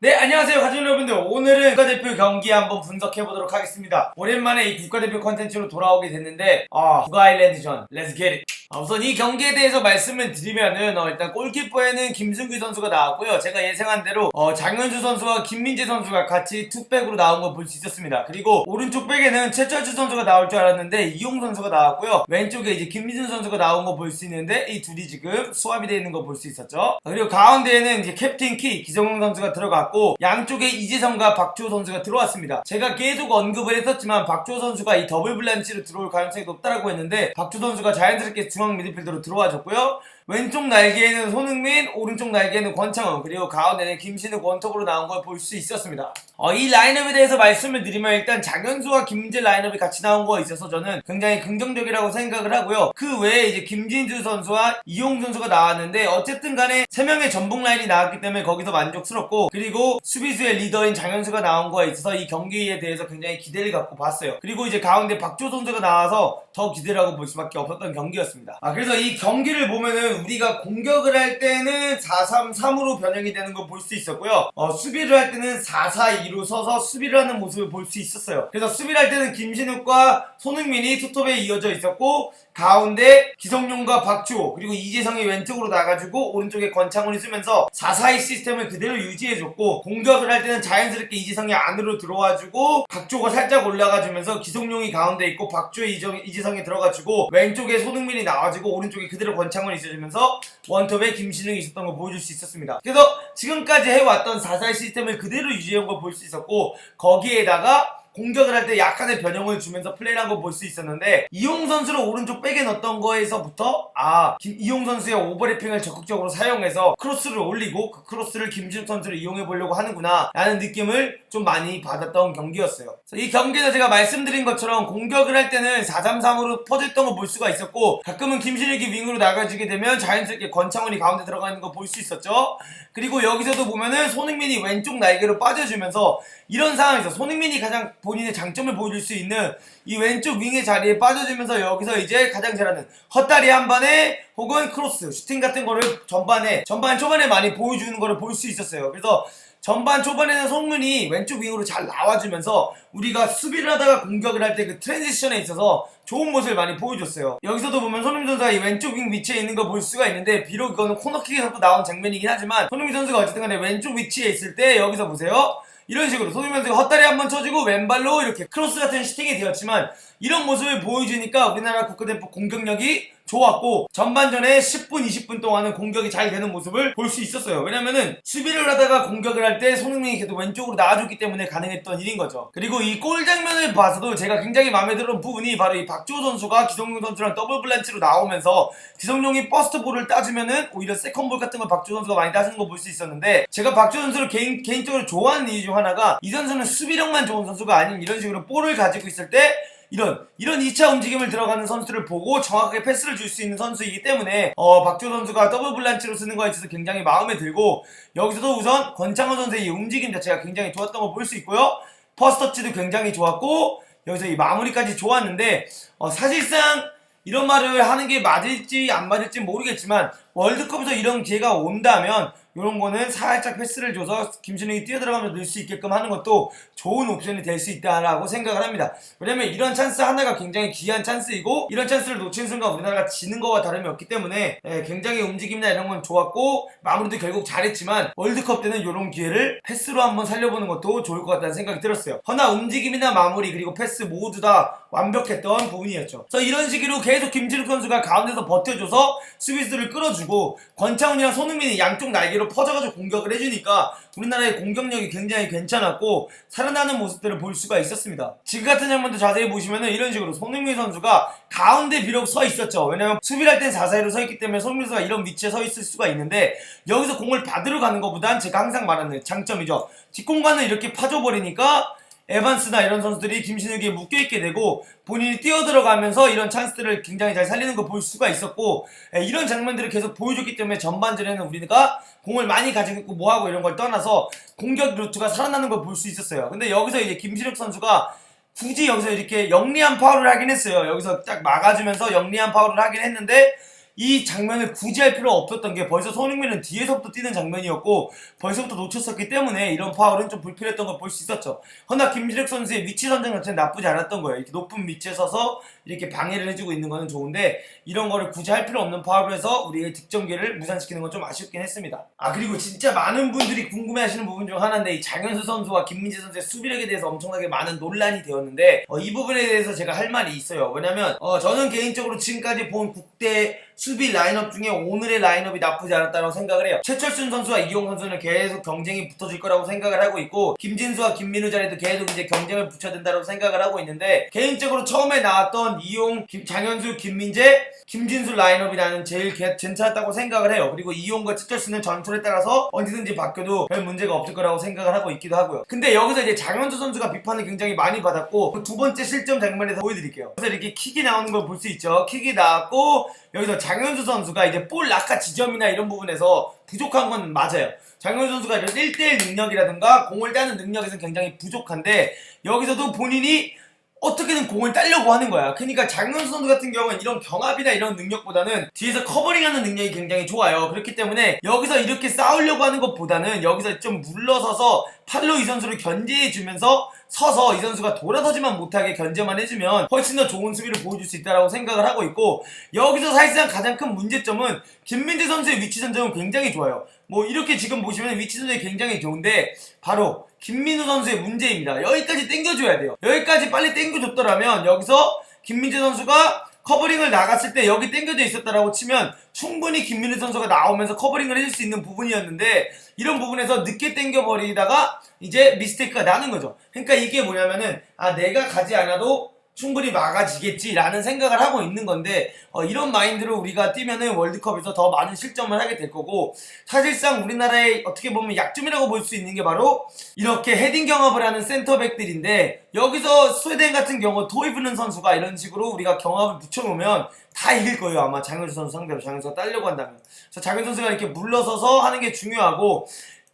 네, 안녕하세요. 가족 여러분들. 오늘은 국가대표 경기 한번 분석해 보도록 하겠습니다. 오랜만에 이 국가대표 컨텐츠로 돌아오게 됐는데, 아, 국아일랜드전. 렛츠 겟 잇. 아, 우선 이 경기에 대해서 말씀을 드리면은, 어, 일단 골키퍼에는 김승규 선수가 나왔고요. 제가 예상한 대로, 어, 장현수 선수와 김민재 선수가 같이 투백으로 나온 걸 볼 수 있었습니다. 그리고 오른쪽 백에는 최철주 선수가 나올 줄 알았는데, 이용 선수가 나왔고요. 왼쪽에 이제 김민준 선수가 나온 거 볼 수 있는데, 이 둘이 지금 수합이 되어 있는 거 볼 수 있었죠. 그리고 가운데에는 이제 캡틴 키, 기성용 선수가 들어갔고, 양쪽에 이재성과 박주호 선수가 들어왔습니다. 제가 계속 언급을 했었지만, 박주호 선수가 이 더블 블란치로 들어올 가능성이 높다라고 했는데, 박주호 선수가 자연스럽게 중앙 미드필더로 들어와줬고요. 왼쪽 날개에는 손흥민, 오른쪽 날개에는 권창훈, 그리고 가운데는 김신욱 원톱으로 나온 걸 볼 수 있었습니다. 어, 이 라인업에 대해서 말씀을 드리면 일단 장현수와 김민재 라인업이 같이 나온 거에 있어서 저는 굉장히 긍정적이라고 생각을 하고요. 그 외에 이제 김진주 선수와 이용 선수가 나왔는데 어쨌든 간에 세 명의 전북 라인이 나왔기 때문에 거기서 만족스럽고 그리고 수비수의 리더인 장현수가 나온 거에 있어서 이 경기에 대해서 굉장히 기대를 갖고 봤어요. 그리고 이제 가운데 박조 선수가 나와서 더 기대를 하고 볼 수밖에 없었던 경기였습니다. 아 그래서 이 경기를 보면은 우리가 공격을 할 때는 4-3-3으로 변형이 되는 걸 볼 수 있었고요. 어, 수비를 할 때는 4-4-2로 서서 수비를 하는 모습을 볼 수 있었어요. 그래서 수비를 할 때는 김신욱과 손흥민이 투톱에 이어져 있었고 가운데 기성용과 박주호 그리고 이재성이 왼쪽으로 나가지고 오른쪽에 권창훈이 쓰면서 4-4-2 시스템을 그대로 유지해줬고 공격을 할 때는 자연스럽게 이재성이 안으로 들어와주고 박주호가 살짝 올라가주면서 기성용이 가운데 있고 박주호 이정, 이재성이 들어가지고 왼쪽에 손흥민이 나와주고 오른쪽에 그대로 권창훈이 있어주면서 원톱에 김신웅이 있었던 걸 보여줄 수 있었습니다. 그래서 지금까지 해왔던 4-4 시스템을 그대로 유지한 걸볼 수 있었고 거기에다가 공격을 할 때 약간의 변형을 주면서 플레이를 한 거 볼 수 있었는데 이용 선수를 오른쪽 백에 넣었던 거에서부터 아 김- 이용 선수의 오버래핑을 적극적으로 사용해서 크로스를 올리고 그 크로스를 김진욱 선수를 이용해 보려고 하는구나 라는 느낌을 좀 많이 받았던 경기였어요. 이 경기에서 제가 말씀드린 것처럼 공격을 할 때는 4-3-3으로 퍼졌던 거 볼 수가 있었고 가끔은 김신욱이 윙으로 나가지게 되면 자연스럽게 권창훈이 가운데 들어가 있는 거 볼 수 있었죠. 그리고 여기서도 보면은 손흥민이 왼쪽 날개로 빠져주면서 이런 상황에서 손흥민이 가장 본인의 장점을 보여줄 수 있는 이 왼쪽 윙의 자리에 빠져주면서 여기서 이제 가장 잘하는 헛다리 한 번에 혹은 크로스, 슈팅 같은 거를 전반에 전반 초반에 많이 보여주는 거를 볼 수 있었어요. 그래서 전반 초반에는 송문이 왼쪽 윙으로 잘 나와주면서 우리가 수비를 하다가 공격을 할 때 그 트랜지션에 있어서 좋은 모습을 많이 보여줬어요. 여기서도 보면 손흥민 선수가 이 왼쪽 윙 위치에 있는 거볼 수가 있는데 비록 이거는 코너킥에서도 나온 장면이긴 하지만 손흥민 선수가 어쨌든 간에 왼쪽 위치에 있을 때 여기서 보세요. 이런 식으로 손흥민 선수가 헛다리 한 번 쳐주고 왼발로 이렇게 크로스 같은 슈팅이 되었지만 이런 모습을 보여주니까 우리나라 국가대표 공격력이 좋았고 전반전에 10분 20분 동안은 공격이 잘 되는 모습을 볼 수 있었어요. 왜냐면은 수비를 하다가 공격을 할 때 손흥민이 계속 왼쪽으로 나와줬기 때문에 가능했던 일인 거죠. 그리고 이 골 장면을 봐서도 제가 굉장히 마음에 들은 부분이 바로 이 박주호 선수가 기성용 선수랑 더블 블란치로 나오면서 기성용이 퍼스트 볼을 따주면은 오히려 세컨 볼 같은 걸 박주호 선수가 많이 따주는 거 볼 수 있었는데 제가 박주호 선수를 개인, 개인적으로 좋아하는 이유 중 하나가 이 선수는 수비력만 좋은 선수가 아닌 이런 식으로 볼을 가지고 있을 때 이런 이런 2차 움직임을 들어가는 선수를 보고 정확하게 패스를 줄 수 있는 선수이기 때문에 어 박주호 선수가 더블 블란치로 쓰는 거에 있어서 굉장히 마음에 들고 여기서도 우선 권창훈 선수의 이 움직임 자체가 굉장히 좋았던 거볼수 있고요. 퍼스터치도 굉장히 좋았고 여기서 이 마무리까지 좋았는데 어 사실상 이런 말을 하는 게 맞을지 안 맞을지 모르겠지만 월드컵에서 이런 기회가 온다면 이런 거는 살짝 패스를 줘서 김신웅이 뛰어들어가면서 넣을 수 있게끔 하는 것도 좋은 옵션이 될 수 있다라고 생각을 합니다. 왜냐면 이런 찬스 하나가 굉장히 귀한 찬스이고 이런 찬스를 놓친 순간 우리나라가 지는 거와 다름이 없기 때문에 예, 굉장히 움직임이나 이런 건 좋았고 마무리도 결국 잘했지만 월드컵 때는 이런 기회를 패스로 한번 살려보는 것도 좋을 것 같다는 생각이 들었어요. 허나 움직임이나 마무리 그리고 패스 모두 다 완벽했던 부분이었죠. 그래서 이런 식으로 계속 김진욱 선수가 가운데서 버텨줘서 수비수를 끌어주고 권창훈이랑 손흥민이 양쪽 날개로 퍼져가지고 공격을 해주니까 우리나라의 공격력이 굉장히 괜찮았고 살아나는 모습들을 볼 수가 있었습니다. 지금 같은 장면도 자세히 보시면은 이런 식으로 손흥민 선수가 가운데 비록 서 있었죠. 왜냐면 수비를 할 땐 4사이로 서 있기 때문에 손흥민 선수가 이런 위치에 서 있을 수가 있는데 여기서 공을 받으러 가는 것보단 제가 항상 말하는 장점이죠. 뒷공간을 이렇게 파줘버리니까 에반스나 이런 선수들이 김신욱에 묶여 있게 되고 본인이 뛰어들어가면서 이런 찬스들을 굉장히 잘 살리는 거볼 수가 있었고 예, 이런 장면들을 계속 보여줬기 때문에 전반전에는 우리가 공을 많이 가지고 있고 뭐하고 이런 걸 떠나서 공격 루트가 살아나는 걸 볼 수 있었어요. 근데 여기서 이제 김신욱 선수가 굳이 여기서 이렇게 영리한 파울을 하긴 했어요. 여기서 딱 막아주면서 영리한 파울을 하긴 했는데 이 장면을 굳이 할 필요 없었던 게 벌써 손흥민은 뒤에서부터 뛰는 장면이었고 벌써부터 놓쳤었기 때문에 이런 파울은 좀 불필요했던 걸 볼 수 있었죠. 허나 김지력 선수의 위치 선정 자체는 나쁘지 않았던 거예요. 이렇게 높은 위치에 서서 이렇게 방해를 해주고 있는 거는 좋은데 이런 거를 굳이 할 필요 없는 파울을 해서 우리의 득점기를 무산시키는 건 좀 아쉽긴 했습니다. 아 그리고 진짜 많은 분들이 궁금해하시는 부분 중 하나인데 이 장현수 선수와 김민재 선수의 수비력에 대해서 엄청나게 많은 논란이 되었는데 어, 이 부분에 대해서 제가 할 말이 있어요. 왜냐면 어, 저는 개인적으로 지금까지 본 국대 수비 라인업 중에 오늘의 라인업이 나쁘지 않았다고 생각을 해요. 최철순 선수와 이용 선수는 계속 경쟁이 붙어질 거라고 생각을 하고 있고 김진수와 김민우 자리도 계속 이제 경쟁을 붙여야 된다고 생각을 하고 있는데 개인적으로 처음에 나왔던 이용, 김- 장현수, 김민재, 김진수 라인업이 나는 제일 개- 괜찮았다고 생각을 해요. 그리고 이용과 최철순은 전술에 따라서 언제든지 바뀌어도 별 문제가 없을 거라고 생각을 하고 있기도 하고요. 근데 여기서 이제 장현수 선수가 비판을 굉장히 많이 받았고 그 두 번째 실점 장면에서 보여드릴게요. 그래서 이렇게 킥이 나오는 걸 볼 수 있죠. 킥이 나왔고 여기서 장현수 선수가 이제 볼 낙하 지점이나 이런 부분에서 부족한 건 맞아요. 장현수 선수가 이런 1대1 능력이라든가 공을 따는 능력에서는 굉장히 부족한데 여기서도 본인이 어떻게든 공을 따려고 하는 거야. 그러니까 장현수 선수 같은 경우는 이런 경합이나 이런 능력보다는 뒤에서 커버링하는 능력이 굉장히 좋아요. 그렇기 때문에 여기서 이렇게 싸우려고 하는 것보다는 여기서 좀 물러서서 팔로 이 선수를 견제해주면서 서서 이 선수가 돌아서지만 못하게 견제만 해주면 훨씬 더 좋은 수비를 보여줄 수 있다고 생각을 하고 있고 여기서 사실상 가장 큰 문제점은 김민재 선수의 위치 선정은 굉장히 좋아요. 뭐 이렇게 지금 보시면 위치 선정이 굉장히 좋은데 바로 김민우 선수의 문제입니다. 여기까지 땡겨줘야 돼요. 여기까지 빨리 땡겨줬더라면 여기서 김민재 선수가 커버링을 나갔을 때 여기 땡겨져 있었다라고 치면 충분히 김민우 선수가 나오면서 커버링을 해줄 수 있는 부분이었는데 이런 부분에서 늦게 땡겨버리다가 이제 미스테이크가 나는 거죠. 그러니까 이게 뭐냐면은 아 내가 가지 않아도 충분히 막아지겠지라는 생각을 하고 있는 건데 어, 이런 마인드로 우리가 뛰면은 월드컵에서 더 많은 실점을 하게 될 거고 사실상 우리나라의 어떻게 보면 약점이라고 볼 수 있는 게 바로 이렇게 헤딩 경합을 하는 센터백들인데 여기서 스웨덴 같은 경우 토이브는 선수가 이런 식으로 우리가 경합을 붙여놓으면 다 이길 거예요 아마 장현수 선수 상대로. 장현수가 따려고 한다면. 그래서 장현수 선수가 이렇게 물러서서 하는 게 중요하고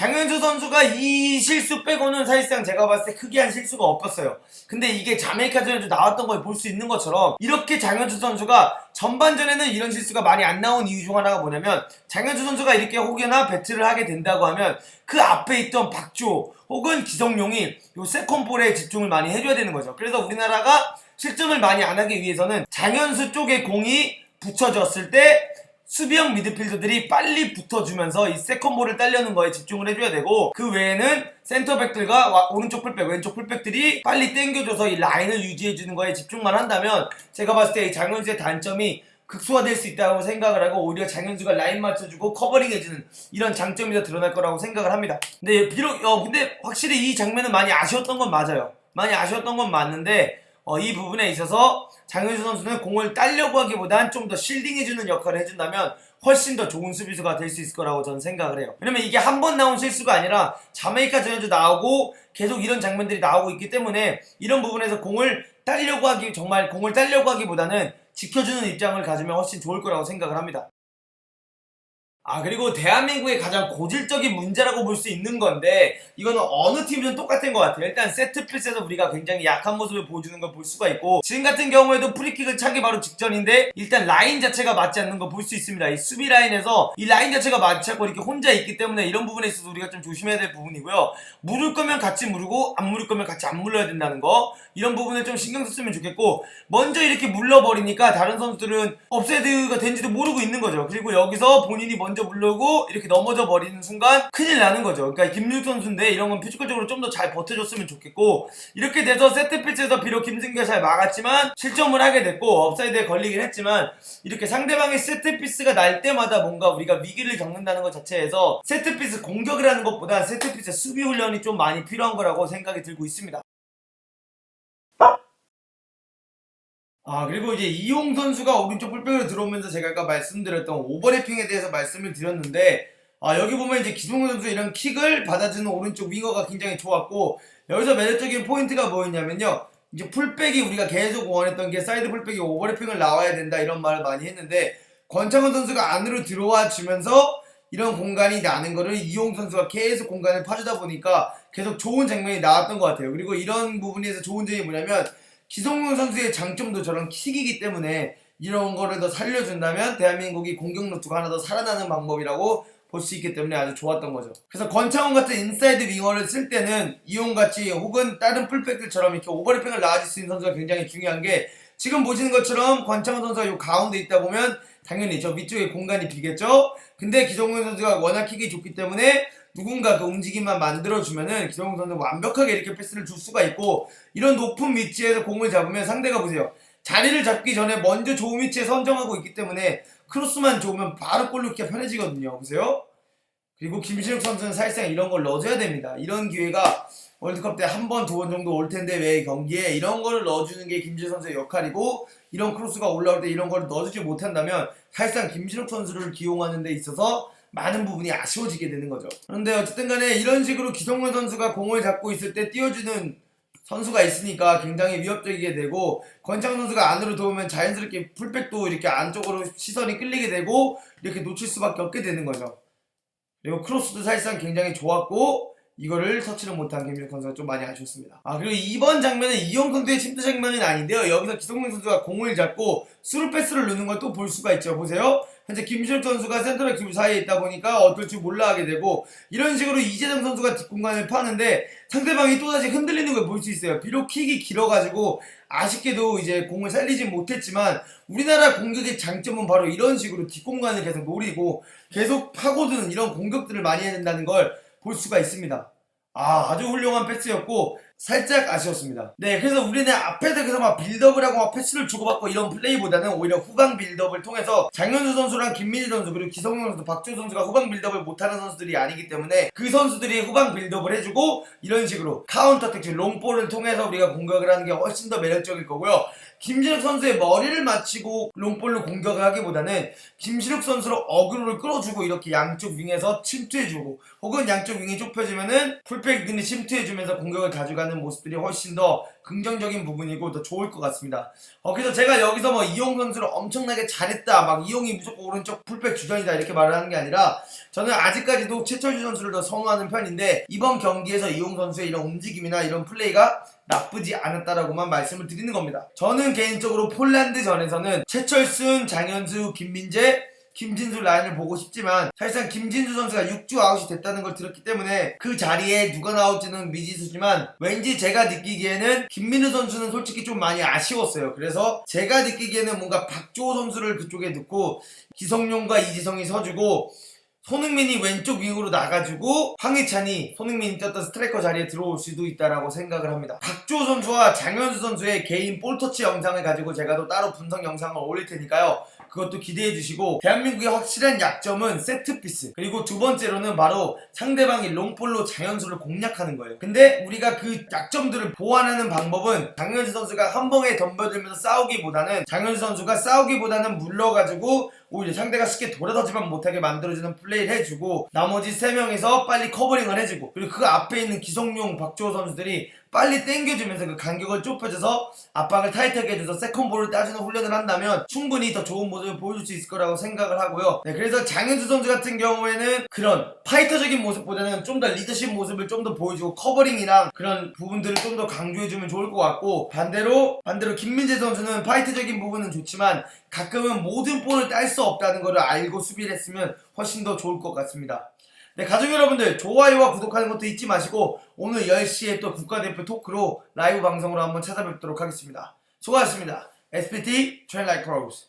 장현수 선수가 이 실수 빼고는 사실상 제가 봤을 때 크게 한 실수가 없었어요. 근데 이게 자메이카전에도 나왔던 걸 볼 수 있는 것처럼 이렇게 장현수 선수가 전반전에는 이런 실수가 많이 안 나온 이유 중 하나가 뭐냐면 장현수 선수가 이렇게 혹여나 배틀을 하게 된다고 하면 그 앞에 있던 박주호 혹은 기성용이 요 세컨볼에 집중을 많이 해줘야 되는 거죠. 그래서 우리나라가 실점을 많이 안 하기 위해서는 장현수 쪽에 공이 붙여졌을 때 수비형 미드필더들이 빨리 붙어주면서 이 세컨볼을 따려는 거에 집중을 해줘야 되고 그 외에는 센터백들과 와- 오른쪽 풀백, 왼쪽 풀백들이 빨리 땡겨줘서 이 라인을 유지해주는 거에 집중만 한다면 제가 봤을 때 이 장현수의 단점이 극소화될 수 있다고 생각을 하고 오히려 장현수가 라인 맞춰주고 커버링해주는 이런 장점이 더 드러날 거라고 생각을 합니다. 근데 비록 어 근데 확실히 이 장면은 많이 아쉬웠던 건 맞아요. 많이 아쉬웠던 건 맞는데 어, 이 부분에 있어서 장현수 선수는 공을 따려고 하기보단 좀 더 실딩해주는 역할을 해준다면 훨씬 더 좋은 수비수가 될 수 있을 거라고 저는 생각을 해요. 왜냐면 이게 한 번 나온 실수가 아니라 자메이카 전에도 나오고 계속 이런 장면들이 나오고 있기 때문에 이런 부분에서 공을 따려고 하기 정말 공을 따려고 하기보다는 지켜주는 입장을 가지면 훨씬 좋을 거라고 생각을 합니다. 아 그리고 대한민국의 가장 고질적인 문제라고 볼 수 있는 건데 이거는 어느 팀이든 똑같은 것 같아요. 일단 세트피스에서 우리가 굉장히 약한 모습을 보여주는 걸 볼 수가 있고 지금 같은 경우에도 프리킥을 차기 바로 직전인데 일단 라인 자체가 맞지 않는 거볼수 있습니다. 이 수비 라인에서 이 라인 자체가 맞지 않고 이렇게 혼자 있기 때문에 이런 부분에 있어서 우리가 좀 조심해야 될 부분이고요. 물을 거면 같이 물고 안 물을 거면 같이 안 물러야 된다는 거. 이런 부분을 좀 신경 썼으면 좋겠고 먼저 이렇게 물러버리니까 다른 선수들은 업사이드가 된지도 모르고 있는 거죠. 그리고 여기서 본인이 먼저 물르고 이렇게 넘어져 버리는 순간 큰일 나는 거죠 그러니까 김윤 선수인데 이런 건 피지컬적으로 좀 더 잘 버텨줬으면 좋겠고 이렇게 돼서 세트피치에서 비록 김승기가 잘 막았지만 실점을 하게 됐고 업사이드에 걸리긴 했지만 이렇게 상대방의 세트피스가 날 때마다 뭔가 우리가 위기를 겪는다는 것 자체에서 세트피스 공격을 하는 것보다 세트피스 수비 훈련이 좀 많이 필요한 거라고 생각이 들고 있습니다. 아 그리고 이제 이용 선수가 오른쪽 풀백으로 들어오면서 제가 아까 말씀드렸던 오버래핑에 대해서 말씀을 드렸는데 아 여기 보면 이제 기동훈 선수 이런 킥을 받아주는 오른쪽 윙어가 굉장히 좋았고 여기서 매력적인 포인트가 뭐였냐면요 이제 풀백이 우리가 계속 원했던 게 사이드 풀백이 오버래핑을 나와야 된다 이런 말을 많이 했는데 권창훈 선수가 안으로 들어와 주면서 이런 공간이 나는 거를 이용 선수가 계속 공간을 파주다 보니까 계속 좋은 장면이 나왔던 것 같아요. 그리고 이런 부분에서 좋은 점이 뭐냐면 기성용 선수의 장점도 저런 킥이기 때문에 이런 거를 더 살려준다면 대한민국이 공격 루트가 하나 더 살아나는 방법이라고 볼 수 있기 때문에 아주 좋았던 거죠. 그래서 권창훈 같은 인사이드 윙어를 쓸 때는 이용같이 혹은 다른 풀백들처럼 이렇게 오버래핑을 나아질 수 있는 선수가 굉장히 중요한 게 지금 보시는 것처럼 권창훈 선수가 요 가운데 있다 보면 당연히 저 위쪽에 공간이 비겠죠? 근데 기성용 선수가 워낙 킥이 좋기 때문에 누군가 그 움직임만 만들어주면은 기성용 선수 완벽하게 이렇게 패스를 줄 수가 있고 이런 높은 위치에서 공을 잡으면 상대가 보세요. 자리를 잡기 전에 먼저 좋은 위치에 선정하고 있기 때문에 크로스만 좋으면 바로 골 넣기가 편해지거든요. 보세요. 그리고 김신욱 선수는 사실상 이런 걸 넣어줘야 됩니다. 이런 기회가 월드컵 때 한 번, 두 번 정도 올 텐데 왜 경기에 이런 거를 넣어주는 게 김신욱 선수의 역할이고 이런 크로스가 올라올 때 이런 걸 넣어주지 못한다면 사실상 김신욱 선수를 기용하는 데 있어서 많은 부분이 아쉬워지게 되는 거죠. 그런데 어쨌든 간에 이런 식으로 기성문 선수가 공을 잡고 있을 때 띄워주는 선수가 있으니까 굉장히 위협적이게 되고 권창 선수가 안으로 들어오면 자연스럽게 풀백도 이렇게 안쪽으로 시선이 끌리게 되고 이렇게 놓칠 수밖에 없게 되는 거죠. 그리고 크로스도 사실상 굉장히 좋았고 이거를 터치를 못한 김민혁 선수가 좀 많이 아쉬웠습니다. 아 그리고 이번 장면은 이용 선수의 침투 장면은 아닌데요. 여기서 기성용 선수가 공을 잡고 스루 패스를 넣는 걸 또 볼 수가 있죠. 보세요. 현재 김신욱 선수가 센터백 둘 사이에 있다 보니까 어떨 줄 몰라 하게 되고 이런 식으로 이재정 선수가 뒷공간을 파는데 상대방이 또다시 흔들리는 걸 볼 수 있어요. 비록 킥이 길어가지고 아쉽게도 이제 공을 살리진 못했지만 우리나라 공격의 장점은 바로 이런 식으로 뒷공간을 계속 노리고 계속 파고드는 이런 공격들을 많이 해야 된다는 걸 볼 수가 있습니다. 아, 아주 훌륭한 패스였고 살짝 아쉬웠습니다. 네, 그래서 우리는 앞에서 계속 막 빌드업을 하고 막 패스를 주고받고 이런 플레이보다는 오히려 후방 빌드업을 통해서 장현수 선수랑 김민희 선수 그리고 기성용 선수, 박주 선수가 후방 빌드업을 못하는 선수들이 아니기 때문에 그 선수들이 후방 빌드업을 해주고 이런 식으로 카운터 택시 롱볼을 통해서 우리가 공격을 하는 게 훨씬 더 매력적일 거고요. 김진욱 선수의 머리를 맞히고 롱볼로 공격을 하기보다는 김신욱 선수로 어그로를 끌어주고 이렇게 양쪽 윙에서 침투해주고 혹은 양쪽 윙이 좁혀지면은 풀백 등이 침투해주면서 공격을 가져가는 모습들이 훨씬 더 긍정적인 부분이고 더 좋을 것 같습니다. 어, 그래서 제가 여기서 뭐 이용 선수를 엄청나게 잘했다 막 이용이 무조건 오른쪽 풀백 주전이다 이렇게 말을 하는 게 아니라 저는 아직까지도 최철주 선수를 더 선호하는 편인데 이번 경기에서 이용 선수의 이런 움직임이나 이런 플레이가 나쁘지 않았다라고만 말씀을 드리는 겁니다. 저는 개인적으로 폴란드전에서는 최철순, 장현수, 김민재, 김진수 라인을 보고 싶지만 사실상 김진수 선수가 6주 아웃이 됐다는 걸 들었기 때문에 그 자리에 누가 나올지는 미지수지만 왠지 제가 느끼기에는 김민우 선수는 솔직히 좀 많이 아쉬웠어요. 그래서 제가 느끼기에는 뭔가 박주호 선수를 그쪽에 넣고 기성용과 이지성이 서주고 손흥민이 왼쪽 윙으로 나가지고 황희찬이 손흥민이 뛰었던 스트라이커 자리에 들어올 수도 있다라고 생각을 합니다. 박주호 선수와 장현수 선수의 개인 볼터치 영상을 가지고 제가 또 따로 분석 영상을 올릴 테니까요. 그것도 기대해 주시고 대한민국의 확실한 약점은 세트피스. 그리고 두 번째로는 바로 상대방이 롱볼로 장현수를 공략하는 거예요. 근데 우리가 그 약점들을 보완하는 방법은 장현수 선수가 한 번에 덤벼들면서 싸우기보다는 장현수 선수가 싸우기보다는 물러가지고 오히려 상대가 쉽게 돌아서지만 못하게 만들어주는 플레이를 해주고 나머지 세 명이서 빨리 커버링을 해주고 그리고 그 앞에 있는 기성용, 박주호 선수들이 빨리 땡겨주면서 그 간격을 좁혀줘서 압박을 타이트하게 해줘서 세컨볼을 따주는 훈련을 한다면 충분히 더 좋은 모습을 보여줄 수 있을 거라고 생각을 하고요. 네, 그래서 장현수 선수 같은 경우에는 그런 파이터적인 모습보다는 좀 더 리더십 모습을 좀 더 보여주고 커버링이랑 그런 부분들을 좀 더 강조해주면 좋을 것 같고 반대로 반대로 김민재 선수는 파이트적인 부분은 좋지만 가끔은 모든 볼을 딸 수 없다는 것을 알고 수비를 했으면 훨씬 더 좋을 것 같습니다. 네, 가족 여러분들 좋아요와 구독하는 것도 잊지 마시고 오늘 10시에 또 국가대표 토크로 라이브 방송으로 한번 찾아뵙도록 하겠습니다. 수고하셨습니다. SPT Train Like Pros